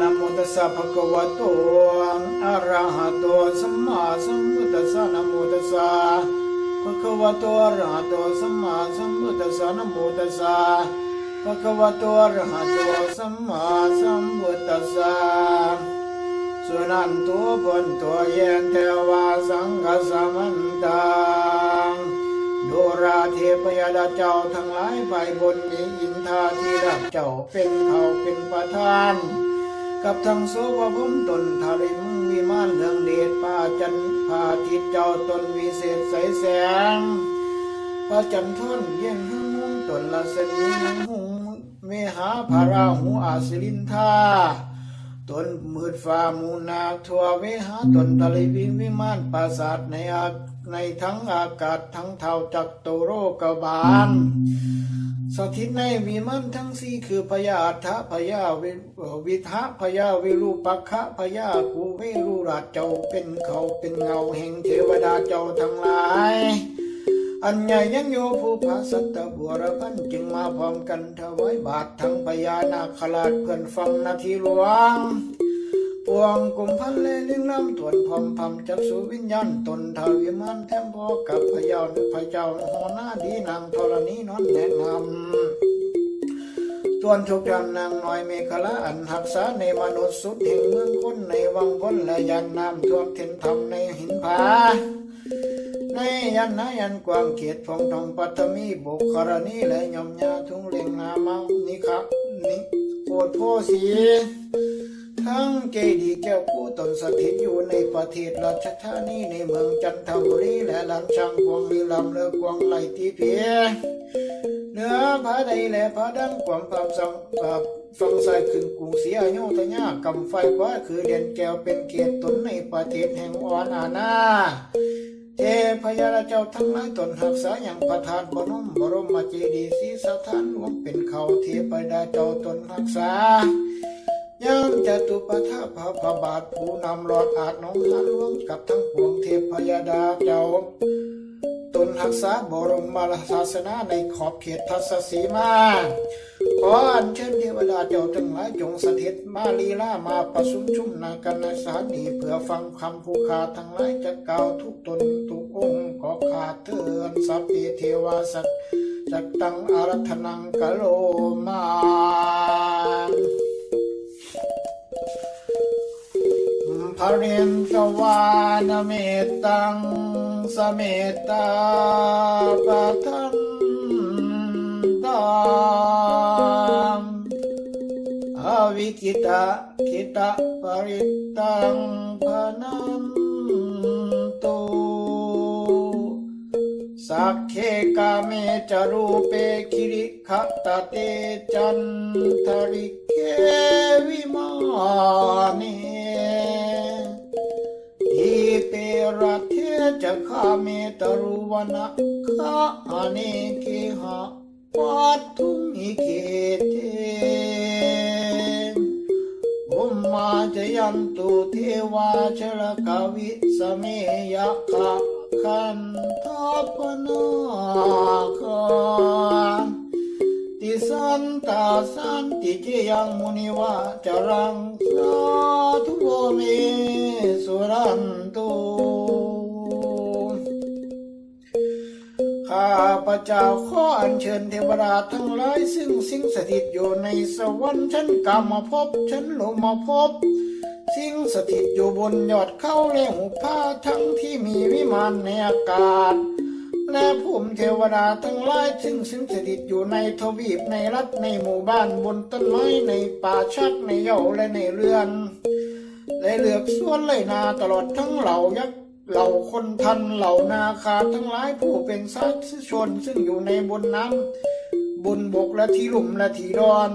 นะโวะโตอะระหะโตสัมมาสัมพุทธัสสะนะโมตัสสะภะคะวะโตอะระหะโตสัมมาสัมพุทธัสสะสุนันตุปันตัวเยนเทวาสังฆสัมมันตังดูราเทพยดาเจ้าทั้งหลายไปบนมีอินทาที่รักเจ้าเป็นเขาเป็นประธาน กับทั้งโสภพมตนทาริม วิมานเรื่องเดชป้าจันพาทิตเจ้าตนวิเศษใสแสงพระจันทนเย็นหึงหุงตนละสนีนังหุงเมหาภาราหูอาศิลินทาตนมืดฟ้ามูนาทัวเวหาตนตะลิวิวิมานปราสาทในอาในทั้งอากาศทั้งเท่าจักโตโรกบาล สถิตในวิมานทั้งสี่คือพยาอัฏฐพยาวิเอ่อวิทะพยาวิรูปักขะพยากูเวรุราชเจ้าเป็นเขาเป็นเงาแห่งเทวดาเจ้าทั้งหลาย อันใหญ่ยังโยผู้พาสัตตบัวรพันจึงมาพร้อมกันถวายบาททั้งพญานาคราชเพื่อนฟังนาทีหลวง ปวงกุมพันเลลิงลำตวนพอมพำจักสุวิญญาณตนทาวิมานแทมพอกับพยาวนึกพระเจ้าหัวหน้าดีนางธรณีนอนแนะนำส่วนทุกท่านนางน้อยเมฆละอันหักษาในมนุษย์สุดแห่งเมืองคนในวังคนและยันน้ำท่วมเทนธรรมในหินผาในยันนายันกวางเขียดพงทองปัตมีบุคารณีและยมยาทุงเลงนามานิคะนิโอดโพสี ทั้งเจดีย์แก้วผู้ตนสถิตอยู่ในประเทศราชธานีในเมืองจันทบุรีและลำช่างพวงมีลำเลือกวงไหลที่เพียเหนือผาใดและผาดังความพามสังกับฟังใส่ขึ้นกรุงศรีอยุธยากำไฟกว่าคือเด่นแก้วเป็นเกียรติตนในประเทศแห่งอ่อนอาณาเทพยาเจ้าทั้งหลายตนหักษาอย่างประธานบรมบรมเจดีย์ศรีสถานหลวงเป็นเขาเทพยาเจ้าตนหักษา ยังจะตุปทาพระพบาทผู้นำหลอดอาจน้องหาหลวงกับทั้งปวงเทพพยาดาเจ้าตนหักษาบรมมาศาสนาในขอบเขตทัศสีมา ขออัญเชิญเทวดาเจ้าทั้งหลายจงสถิตมาลีลามาประสุมชุมนากันในสถานีเพื่อฟังคำผู้ขาทั้งหลายจะกล่าวทุกตนทุกองค์ขอขาดเตือนสัพเพเทวาสัตจักตังอารัธนังกะโลมา ภรินทวานเมตตังสเมตตาปะทันตังอวิกิตะคิตะปริตังพนันตุสักเคกาเมจารูเปคิริขตเตจันทริเควิมาเน ระเทจะคาเมตรุวนะคาอเนกิหะปัตทุมิเกเทอุมมาจยันตุเทวาชลกวิสเมยะคะคันทัปนาคาติสันตาสันติเจยังมุนิวาจรังสาธุโวเมสุรันตุ ข้าพระเจ้าขออัญเชิญเทวดาทั้งหลาย ซึ่งสิงสถิตอยู่ในสวรรค์ชั้นกามภพบชั้นโลมภพบ สิ่งสถิตอยู่บนยอดเขาและหุบผาทั้งที่มีวิมานในอากาศ และภูมิเทวดาทั้งหลาย ซึ่งสิงสถิตอยู่ในทวีปในรัฐในหมู่บ้านบนต้นไม้ในป่าชักในเหย้าและในเรือนและเหลือกส่วนเลยนาตลอดทั้งเหล่ายักษ์ เหล่าคนทันเหล่านาคาทั้งหลายผู้เป็นสัตว์ชนซึ่งอยู่ในบนน้ำบนบกและที่ลุ่มและที่ดอน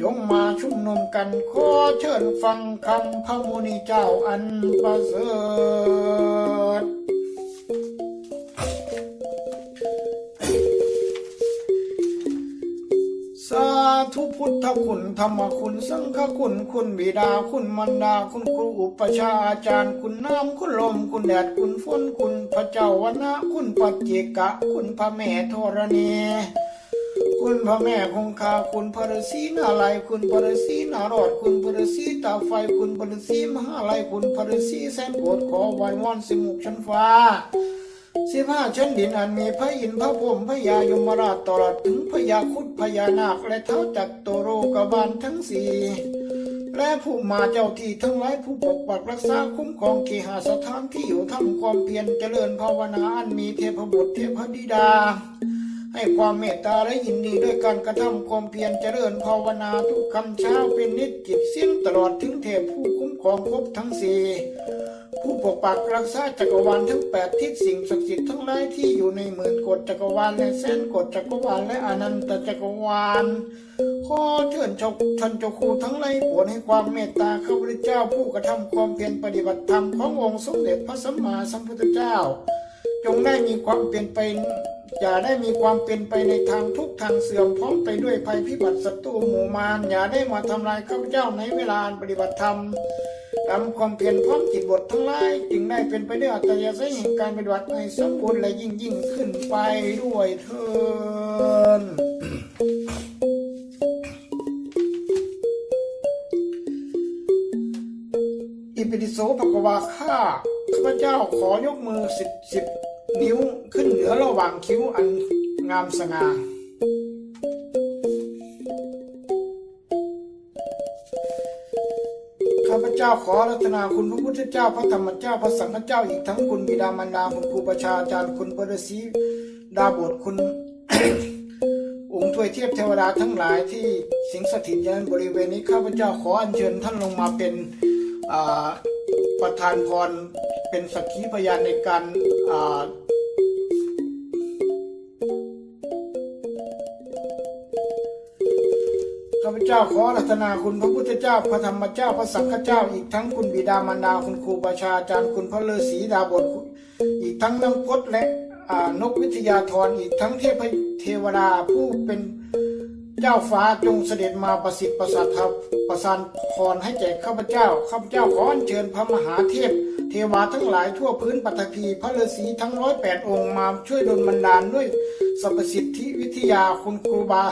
จงมาชุมนุมกันขอเชิญฟังคำพระมุนีเจ้าอันประเสริฐ พุทธคุณธรรมคุณ สังฆคุณ คุณบิดาคุณมารดาคุณครูอุปชาอาจารย์ คุณน้ำคุณลม คุณแดดคุณฝนคุณพระเจ้าวนะคุณปัจเจกะ คุณพระแม่ธรณีคุณพระแม่คงคาคุณพระฤาษีนาลัยคุณพระฤาษีนารอดคุณพระฤาษีตาไฟคุณพระฤาษีมหาลัยคุณพระฤาษีแสนโกรธขอไหววอนสิมุกชั้นฟ้า สิบห้าชั้นดินอันมีพระอินทร์พระพรหมพระยายมราชตลอดถึงพญาคุดพญานาคและเท้าจักรโตโรกบาลทั้งสี่และผู้มาเจ้าที่ทั้งหลายผู้ปกปักรักษาคุ้มครองขีหาสถานที่อยู่ทำความเพียรเจริญภาวนาอันมีเทพบุตรเทพธิดา ให้ความเมตตาและยินดีด้วยการกระทำความเพียรเจริญภาวนาทุกคำเช้าเป็นนิจจิตสิ้นตลอดถึงเทพผู้คุ้มครองครบทั้งสี่ ผู้ปกปักรักษาจักรวาลทั้งแปดทิศสิ่งศักดิ์สิทธิ์ทั้งหลายที่อยู่ในหมื่นกฎจักรวาลและแสนกฎจักรวาลและอนันตจักรวาลขอเชิญเจ้าท่านเจ้าครูทั้งหลายโปรดให้ความเมตตาข้าพเจ้าผู้กระทำความเพียรปฏิบัติธรรมขององค์สมเด็จพระสัมมาสัมพุทธเจ้า จงได้มีความเปลี่ยนไปอย่าได้มีความเป็นไปในทางทุกทางเสื่อมพร้อมไปด้วยภัยพิบัติศัตรูหมู่มารอย่าได้มาทำลายข้าพเจ้าในเวลาปฏิบัติธรรม ทำความเพียรพร้อมจิตบททั้งหลายจึงได้เป็นไปด้วยอัตยาศัยแห่งการปฏิบัติให้สมบูรณ์และยิ่งยิ่งขึ้นไปด้วยเถิดอิปิติโสภควาข้าข้าพเจ้าขอยกมือสิบสิบนิ้วขึ้นเหนือระหว่างคิ้วอันงามสง่า จ้าขอรัตนาคุณพระพุทธเจ้าพระธรรมเจ้าพระสังฆเจ้าอีกทั้งคุณบิดามารดาคุณครูประชาจารย์คุณปรสีดาบทคุณองค์ทวยเทียบเทวดาทั้งหลายที่สิงสถิตยู่ในบริเวณนี้ข้าพเจ้าขออัญเชิญท่านลงมาเป็นประธานพรเป็นสักขีพยานในการ เจ้าขอรัตนาคุณพระพุทธเจ้าพระธรรมเจ้าพระสังฆเจ้า อีกทั้งคุณบิดามารดาคุณครูประชาจารย์คุณพระฤาษีดาบทอีกทั้งนังพจน์และนกวิทยาธรอีกทั้งเทพเทวดาผู้เป็นเจ้าฟ้าจงเสด็จมาประสิทธิ์ประสาทประสานพรให้แก่ข้าพเจ้าข้าพเจ้าขออัญเชิญพระมหาเทพ เทวาทั้งหลายทั่วพื้นปฐพีพระฤาษีทั้งร้อยแปดองค์มาช่วยดลบันดาลด้วยสรรพสิทธิวิทยาคุณครูบา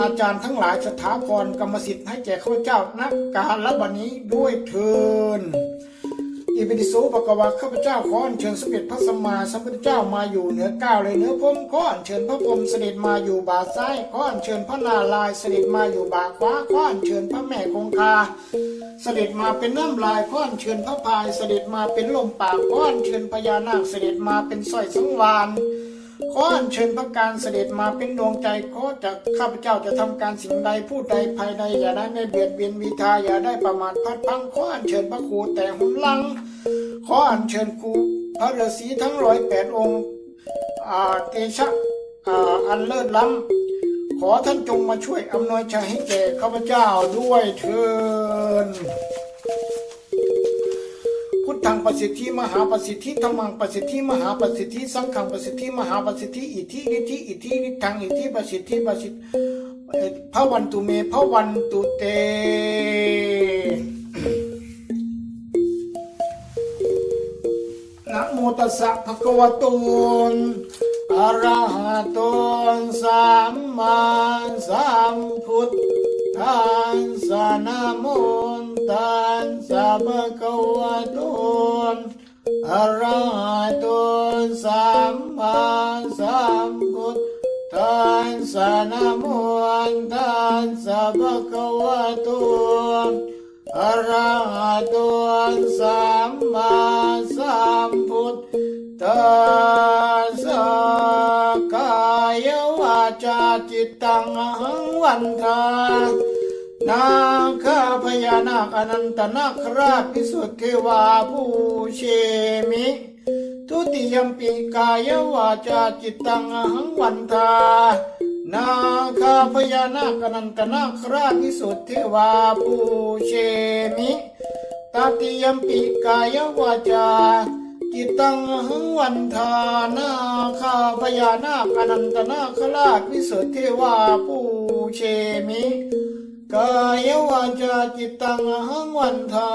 อาจารย์ทั้งหลายสถาพรกรรมสิทธิ์ให้แก่ข้าพเจ้านักการละบันนี้ด้วยเทินอิปิติโสปะกวาข้าพเจ้าขออัญเชิญสมเด็จพระสัมมาสัมพุทธเจ้ามาอยู่เหนือก้าวเลยเหนือพรมขออัญเชิญพระพรมเสด็จมาอยู่บ่าซ้ายขออัญเชิญพระนาลายเสด็จมาอยู่บ่าขวาขออัญเชิญพระแม่คงคา เสด็จมาเป็นน้ำลายขออัญเชิญพระพายเสด็จมาเป็นลมปากขออัญเชิญพญานาคเสด็จมาเป็นสร้อยสังวาน ออัญเชิญพระการเสด็จมาเป็นดวงใจขอจากข้าพเจ้าจะทำการสิ่งใดพูดใดภายในอย่าได้ไม่เบียดเบียนวีทาอย่าได้ประมาทพลาดพลังขออัญเชิญพระครูแต่หุนลัง ขออัญเชิญครูพระฤาษีทั้งร้อยแปดองค์อ่าเตชะอ่าอันเลิศล้ำขอท่านจงมาช่วยอำนวยชัยให้แก่ข้าพเจ้าด้วยเถิด ทังประสิทธิมหาประสิทธิธรรมังประสิทธิมหาประสิทธิสังฆังประสิทธิมหาประสิทธิอิทธิฤทธิอิทธิฤทธังอิทธิประสิทธิประสิทธิพระวันตุเมพระวันตุเตนะโมตัสสะภะคะวะโตอะระหะโตสัมมาสัมพุทธัสสะนะโมตัสสะภะคะ สัมมาสัมพุทธัสสะนะโมตัสสะภะคะวะโตอะระหะโตสัมมาสัมพุทธัสสกายวาจาจิตตังหังวันทานาคาพญานาคอนันตนาคราชพิสุทธิวาผู้เชมิ ทุติยมปีกายวาจาจิตตังอหังวันทานาคาพญานาคนันตนาคราชวิสุทธิวาผู้เชมิตติยมปิกายวาจาจิตตังหังวันทานาคาพญานาคอนันตนาคราชวิสุทธิวาปูเชมิกายวาจาจิตตังหังวันทา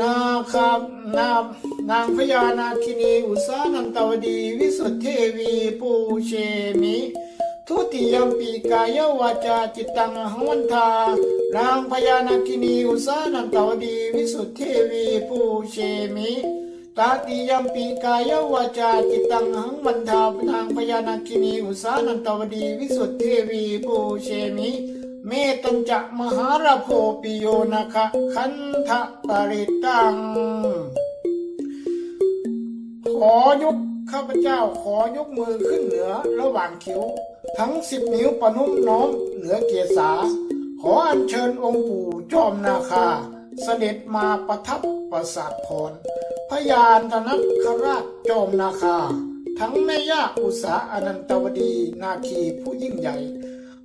นาคานานางพญานาคินีอุสานันตวดี วิสุทธิเทวีปูเชมิ ทุติยมปีกายวาจาจิตตังหังวันทานางพญานาคินีอุสานันตวดี วิสุทธิเทวีปูเชมิตาติยมปีกายวาจาจิตตังหังวันทานางพญานาคินีอุสานันตวดี วิสุทธิเทวีปูเชมิ เมตัญจะมหาราโพปิโยนะคะคันทะปริตัง ขอยกข้าพเจ้าขอยกมือขึ้นเหนือระหว่างคิ้ว ทั้งสิบนิ้วประนุ่มน้อมเหนือเกียรษาขออัญเชิญองค์ปู่จอมนาคา เสด็จมาประทับประสาทพรพยานธนคราชจอมนาคา ทั้งแม่ย่าอุษาอนันตวดีนาคีผู้ยิ่งใหญ่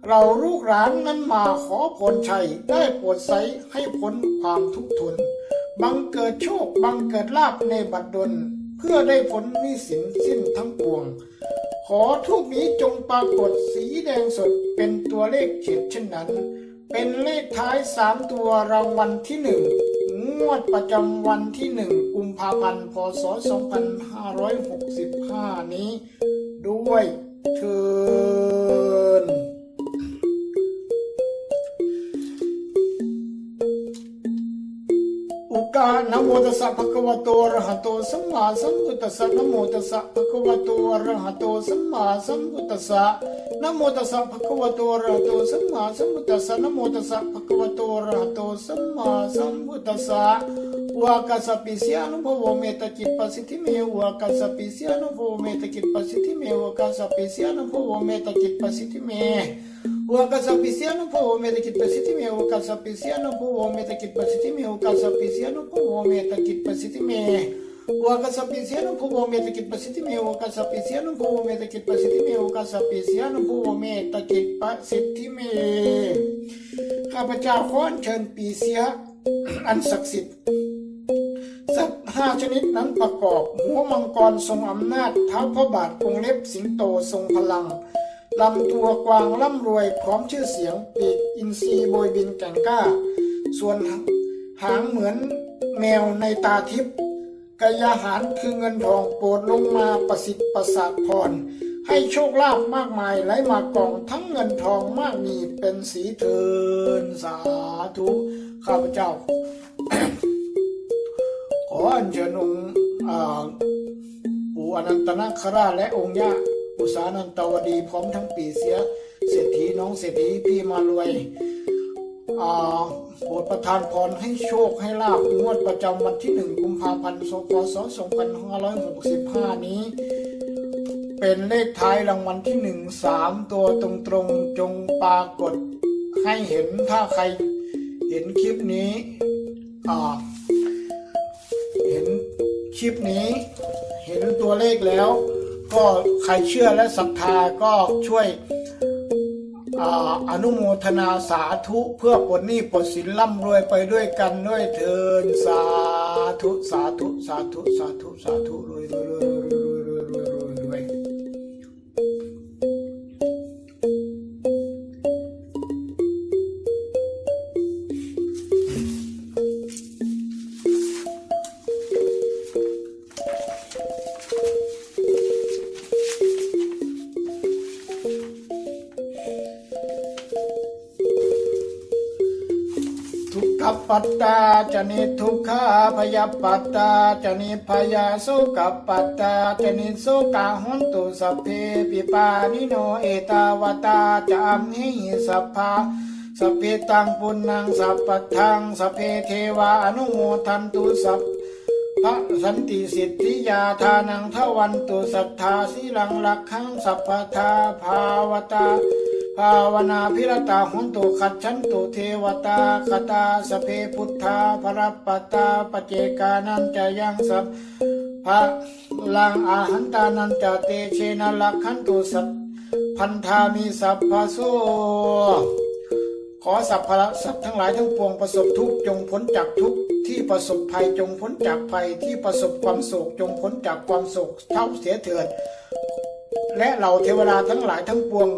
เราลูกหลานนั้นมาขอผลชัยได้โปรดใสให้พ้นความทุกข์ทน บังเกิดโชคบังเกิดลาภในบัดดล เพื่อได้ผลนิสินสิ้นทั้งปวง ขอทุกนี้จงปรากฏสีแดงสดเป็นตัวเลขเฉียดเช่นนั้น เป็นเลขท้ายสามตัวรางวัลที่หนึ่งงวดประจำวันที่หนึ่งกุมภาพันธ์พศ 2565 นี้ ด้วยเทิน อุกานะโมตัสสะภะคะวะโตอะระหะโตสัมมาสัมพุทธัสสะนะโมตัสสะภะคะวะโตอะระหะโตสัมมาสัมพุทธัสสะนะโมตัสสะภะคะวะโตอะระหะโตสัมมาสัมพุทธัสสะนะโมตัสสะภะคะวะโตอะระหะโตสัมมาสัมพุทธัสสะวากาสสปิเสียนุภวเมตจิตปัสสิทิเมวากาสสปิเสียนุภวเมตจิตปัสสิทิเมวากาสสปิเสียนุภวเมตจิตปัสสิทิเม Ο αγκασαπησιάνο που με τα κοιτπασίτη με, ο αγκασαπησιάνο που με τα κοιτπασίτη με, ο αγκασαπησιάνο που με τα κοιτπασίτη με. Ο αγκασαπησιάνο που με τα κοιτπασίτη με, ο αγκασαπησιάνο που με τα κοιτπασίτη με, ο αγκασαπησιάνο που με τα κοιτπασίτη με. Καπατιά χόν και πισιά, αν σαξίτ. สัตว์ห้าชนิดนั้นประกอบ หัวมังกรทรงอำนาจเท้าพระบาทวงเล็บสิงโตทรงพลัง ลำตัวกวางร่ำรวยพร้อมชื่อเสียงปีกอินทรีโบยบินแก่งกล้า ส่วนหางเหมือนแมวในตาทิพย์กายาหารคือเงินทองโปรดลงมาประสิทธิ์ประสาทพร ให้โชคลาภมากมายไหลมากองทั้งเงินทองมากมีเป็นสีเทินสาธุข้าพเจ้า ขออัญเชิญองค์อ่าปู่อนันตนาคราชและองค์ย่า อุสานันตวดีพร้อมทั้งปีเสียเศรษฐีน้องเศรษฐีพี่มารวยอ่าโปรดประทานพรให้โชคให้ลาบงวดประจำวันที่หนึ่งกุมภาพันธ์พศ2565 นี้ เป็นเลขท้ายรางวัลที่หนึ่งสามตัวตรงๆจงปรากฏให้เห็นถ้าใครเห็นคลิปนี้อ่าเห็นคลิปนี้ เห็นตัวเลขแล้ว ก็ใครเชื่อและศรัทธาก็ช่วยออนุโมทนาสาธุเพื่อปลดหนี้ปลดสินร่ำรวยไปด้วยกันด้วยเถินสาธุสาธุสาธุสาธุสาธุรวยรวย ปัตตาจะนิทุกขาพยาปัตตาจะนิพยาสุขปัตตาจะนิสุกาหุนตุสัพเพปิปานิโนเอตาวตาจะอัมหิสัพพาสัพเพตังปุณังสัพพทังสัพเพเทวาอนุโมทันตุสัพพระสันติสิทธิยาทานังทวันตุสัทธาสีลังลักขังสัพพทาภาวตา ภาวนาพิรตาหุนตุขัดฉันตุเทวตาคตาสเพพุทธาพระปตาปเจกานันจะยังสัพพระลังอาหันตานันจะเตเชนะลักขันตุสัพพันธามีสัพพะโสขอสัพพะสัพทั้งหลายทั้งปวงประสบทุกจงพ้นจากทุกที่ที่ประสบภัยจงพ้นจากภัยที่ประสบความโศกจงพ้นจากความโศกเท่าเสียเถิด และเหล่าเทวดาทั้งหลายทั้งปวง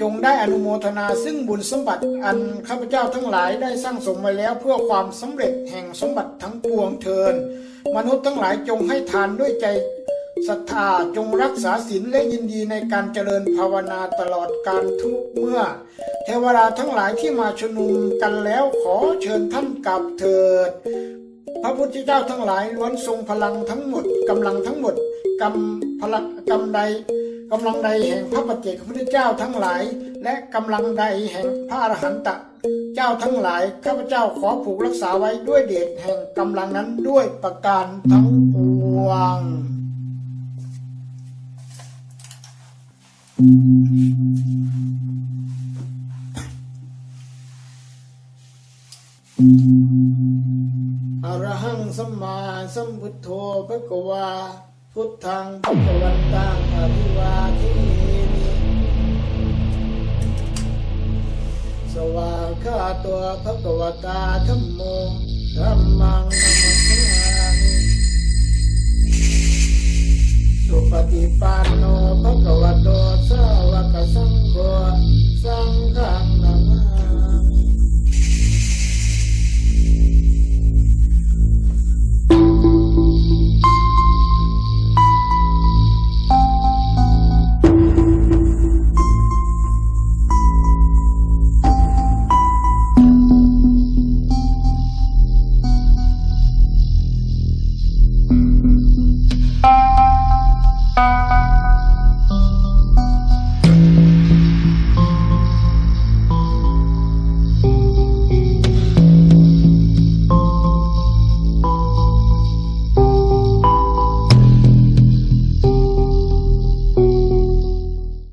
จงได้อนุโมทนาซึ่งบุญสมบัติอันข้าพเจ้าทั้งหลายได้สร้างสมไว้แล้วเพื่อความสำเร็จแห่งสมบัติทั้งปวงเทิน มนุษย์ทั้งหลายจงให้ทานด้วยใจศรัทธาจงรักษาศีลและยินดีในการเจริญภาวนาตลอดการทุกเมื่อ เทวดาทั้งหลายที่มาชุมนุมกันแล้วขอเชิญท่านกลับเถิด พระพุทธเจ้าทั้งหลายล้วนทรงพลังทั้งหมดกำลังทั้งหมดกำพลังกำใด กำลังใดแห่งพระปัจเจกพุทธเจ้าทั้งหลาย และกำลังใดแห่งพระอรหันตะ เจ้าทั้งหลายข้าพเจ้าขอผูกรักษาไว้ด้วยเดชแห่งกำลังนั้นด้วยประการทั้งปวงอรหังสัมมาสัมพุทโธพระกวา พุทธังพุทธวันตังอาภิวาทิมิสวากขาตัวพระกวตาธรรมโมธรรมังนังสุปฏิปันโนพระกวโตสาวกสังโฆสังฆังนัง